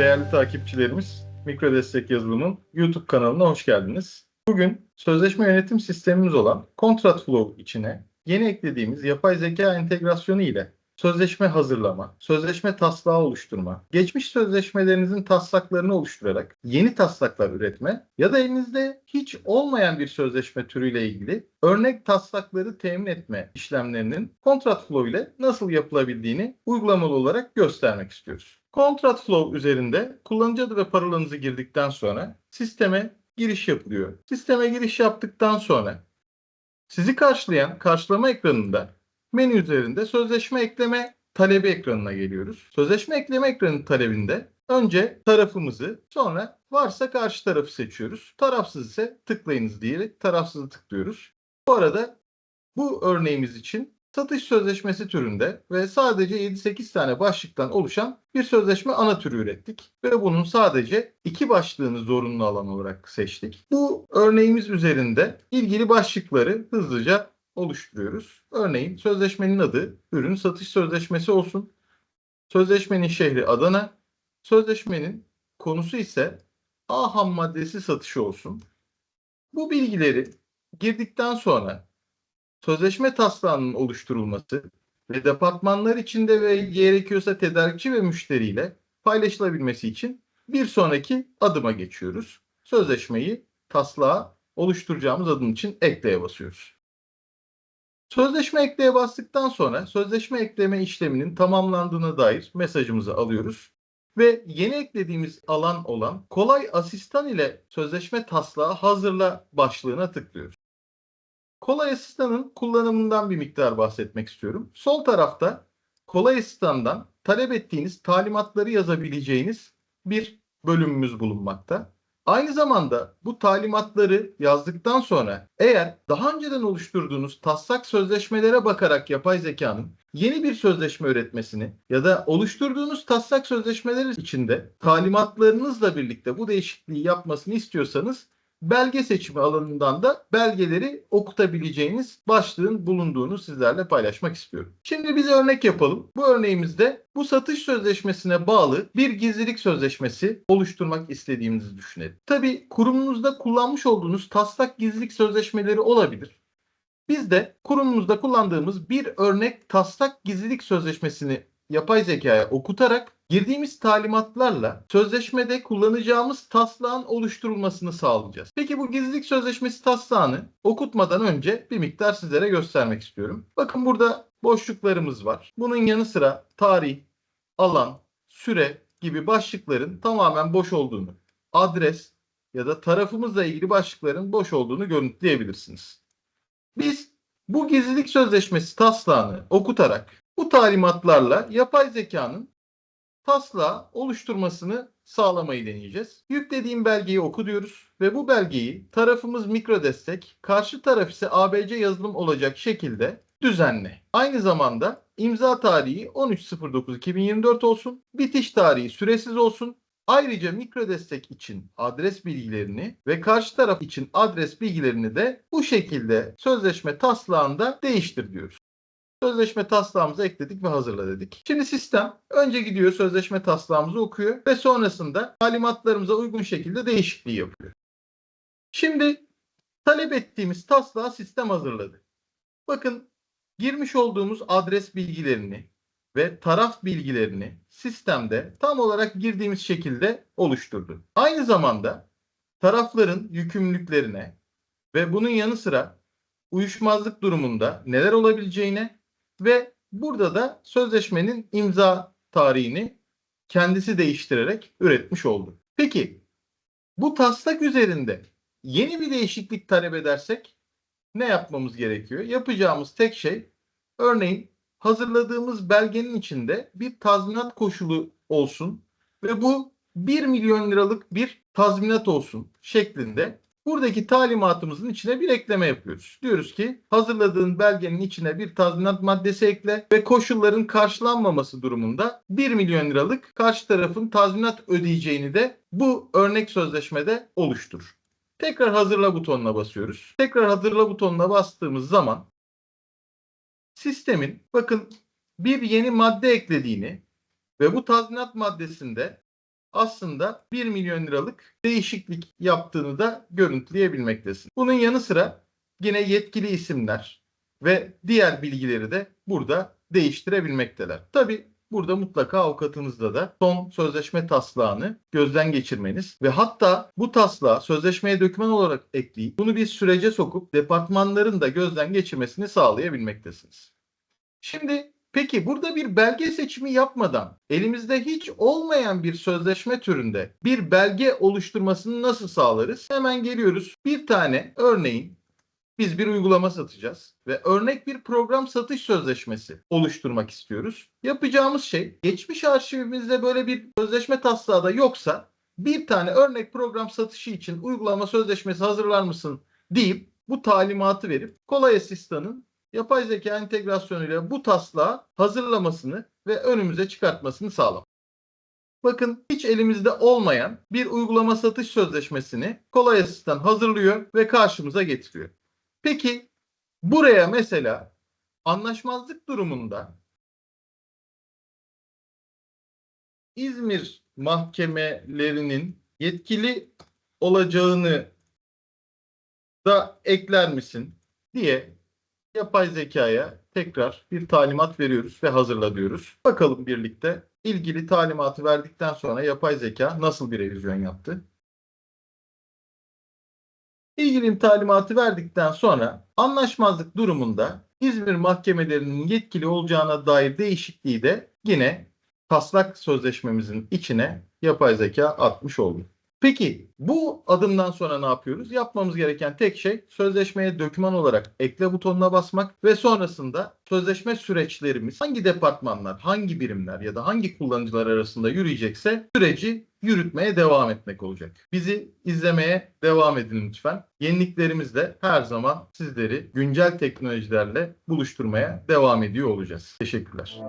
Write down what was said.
değerli takipçilerimiz Mikro Destek Yazılım'ın YouTube kanalına hoş geldiniz. Bugün sözleşme yönetim sistemimiz olan Contract Flow içine yeni eklediğimiz yapay zeka entegrasyonu ile sözleşme hazırlama, sözleşme taslağı oluşturma, geçmiş sözleşmelerinizin taslaklarını oluşturarak yeni taslaklar üretme ya da elinizde hiç olmayan bir sözleşme türüyle ilgili örnek taslakları temin etme işlemlerinin Contract Flow ile nasıl yapılabildiğini uygulamalı olarak göstermek istiyoruz. Contract Flow üzerinde kullanıcı adı ve parolanızı girdikten sonra sisteme giriş yapılıyor. Sisteme giriş yaptıktan sonra sizi karşılayan karşılama ekranında menü üzerinde sözleşme ekleme talebi ekranına geliyoruz. Sözleşme ekleme ekranı talebinde önce tarafımızı sonra varsa karşı tarafı seçiyoruz. Tarafsız ise tıklayınız diyerek tarafsızı tıklıyoruz. Bu arada bu örneğimiz için satış sözleşmesi türünde ve sadece 7-8 tane başlıktan oluşan bir sözleşme ana türü ürettik ve bunun sadece iki başlığını zorunlu alan olarak seçtik. Bu örneğimiz üzerinde ilgili başlıkları hızlıca oluşturuyoruz. Örneğin sözleşmenin adı ürün satış sözleşmesi olsun. Sözleşmenin şehri Adana. Sözleşmenin konusu ise A ham maddesi satışı olsun. Bu bilgileri girdikten sonra sözleşme taslağının oluşturulması ve departmanlar içinde ve gerekiyorsa tedarikçi ve müşteriyle paylaşılabilmesi için bir sonraki adıma geçiyoruz. Sözleşmeyi taslağa oluşturacağımız adım için ekleye basıyoruz. Sözleşme ekleye bastıktan sonra sözleşme ekleme işleminin tamamlandığına dair mesajımızı alıyoruz ve yeni eklediğimiz alan olan kolay asistan ile sözleşme taslağı hazırla başlığına tıklıyoruz. Kolay asistanın kullanımından bir miktar bahsetmek istiyorum. Sol tarafta kolay asistandan talep ettiğiniz talimatları yazabileceğiniz bir bölümümüz bulunmakta. Aynı zamanda bu talimatları yazdıktan sonra eğer daha önceden oluşturduğunuz taslak sözleşmelere bakarak yapay zekanın yeni bir sözleşme üretmesini ya da oluşturduğunuz taslak sözleşmeler içinde talimatlarınızla birlikte bu değişikliği yapmasını istiyorsanız belge seçimi alanından da belgeleri okutabileceğiniz başlığın bulunduğunu sizlerle paylaşmak istiyorum. Şimdi biz örnek yapalım. Bu örneğimizde bu satış sözleşmesine bağlı bir gizlilik sözleşmesi oluşturmak istediğimizi düşünelim. Tabii kurumunuzda kullanmış olduğunuz taslak gizlilik sözleşmeleri olabilir. Biz de kurumumuzda kullandığımız bir örnek taslak gizlilik sözleşmesini yapay zekaya okutarak girdiğimiz talimatlarla sözleşmede kullanacağımız taslağın oluşturulmasını sağlayacağız. Peki bu gizlilik sözleşmesi taslağını okutmadan önce bir miktar sizlere göstermek istiyorum. Bakın burada boşluklarımız var. Bunun yanı sıra tarih, alan, süre gibi başlıkların tamamen boş olduğunu, adres ya da tarafımızla ilgili başlıkların boş olduğunu görüntüleyebilirsiniz. Biz bu gizlilik sözleşmesi taslağını okutarak bu talimatlarla yapay zekanın taslağı oluşturmasını sağlamayı deneyeceğiz. Yüklediğim belgeyi oku diyoruz ve bu belgeyi tarafımız mikro destek, karşı taraf ise ABC yazılım olacak şekilde düzenle. Aynı zamanda imza tarihi 13.09.2024 olsun, bitiş tarihi süresiz olsun. Ayrıca mikro destek için adres bilgilerini ve karşı taraf için adres bilgilerini de bu şekilde sözleşme taslağında değiştir diyoruz. Sözleşme taslağımızı ekledik ve hazırla dedik. Şimdi sistem önce gidiyor sözleşme taslağımızı okuyor ve sonrasında talimatlarımıza uygun şekilde değişikliği yapıyor. Şimdi talep ettiğimiz taslağı sistem hazırladı. Bakın girmiş olduğumuz adres bilgilerini ve taraf bilgilerini sistemde tam olarak girdiğimiz şekilde oluşturdu. Aynı zamanda tarafların yükümlülüklerine ve bunun yanı sıra uyuşmazlık durumunda neler olabileceğine ve burada da sözleşmenin imza tarihini kendisi değiştirerek üretmiş oldu. Peki bu taslak üzerinde yeni bir değişiklik talep edersek ne yapmamız gerekiyor? Yapacağımız tek şey örneğin hazırladığımız belgenin içinde bir tazminat koşulu olsun ve bu 1 milyon liralık bir tazminat olsun şeklinde buradaki talimatımızın içine bir ekleme yapıyoruz. Diyoruz ki hazırladığın belgenin içine bir tazminat maddesi ekle ve koşulların karşılanmaması durumunda 1 milyon liralık karşı tarafın tazminat ödeyeceğini de bu örnek sözleşmede oluştur. Tekrar hazırla butonuna basıyoruz. Tekrar hazırla butonuna bastığımız zaman sistemin bakın bir yeni madde eklediğini ve bu tazminat maddesinde aslında 1 milyon liralık değişiklik yaptığını da görüntüleyebilmektesin. Bunun yanı sıra yine yetkili isimler ve diğer bilgileri de burada değiştirebilmekteler. Tabi burada mutlaka avukatınızda da son sözleşme taslağını gözden geçirmeniz ve hatta bu taslağı sözleşmeye doküman olarak ekleyip bunu bir sürece sokup departmanların da gözden geçirmesini sağlayabilmektesiniz. Şimdi Peki burada bir belge seçimi yapmadan elimizde hiç olmayan bir sözleşme türünde bir belge oluşturmasını nasıl sağlarız? Hemen geliyoruz. Bir tane örneğin biz bir uygulama satacağız ve örnek bir program satış sözleşmesi oluşturmak istiyoruz. Yapacağımız şey geçmiş arşivimizde böyle bir sözleşme taslağı da yoksa bir tane örnek program satışı için uygulama sözleşmesi hazırlar mısın deyip bu talimatı verip kolay asistanın yapay zeka entegrasyonuyla bu taslağı hazırlamasını ve önümüze çıkartmasını sağlamak. Bakın hiç elimizde olmayan bir uygulama satış sözleşmesini kolay asistan hazırlıyor ve karşımıza getiriyor. Peki buraya mesela anlaşmazlık durumunda İzmir mahkemelerinin yetkili olacağını da ekler misin diye yapay zekaya tekrar bir talimat veriyoruz ve hazırla diyoruz. Bakalım birlikte ilgili talimatı verdikten sonra yapay zeka nasıl bir revizyon yaptı? İlgili talimatı verdikten sonra anlaşmazlık durumunda İzmir mahkemelerinin yetkili olacağına dair değişikliği de yine taslak sözleşmemizin içine yapay zeka atmış oldu. Peki bu adımdan sonra ne yapıyoruz? Yapmamız gereken tek şey sözleşmeye doküman olarak ekle butonuna basmak ve sonrasında sözleşme süreçlerimiz hangi departmanlar, hangi birimler ya da hangi kullanıcılar arasında yürüyecekse süreci yürütmeye devam etmek olacak. Bizi izlemeye devam edin lütfen. Yeniliklerimizle her zaman sizleri güncel teknolojilerle buluşturmaya devam ediyor olacağız. Teşekkürler.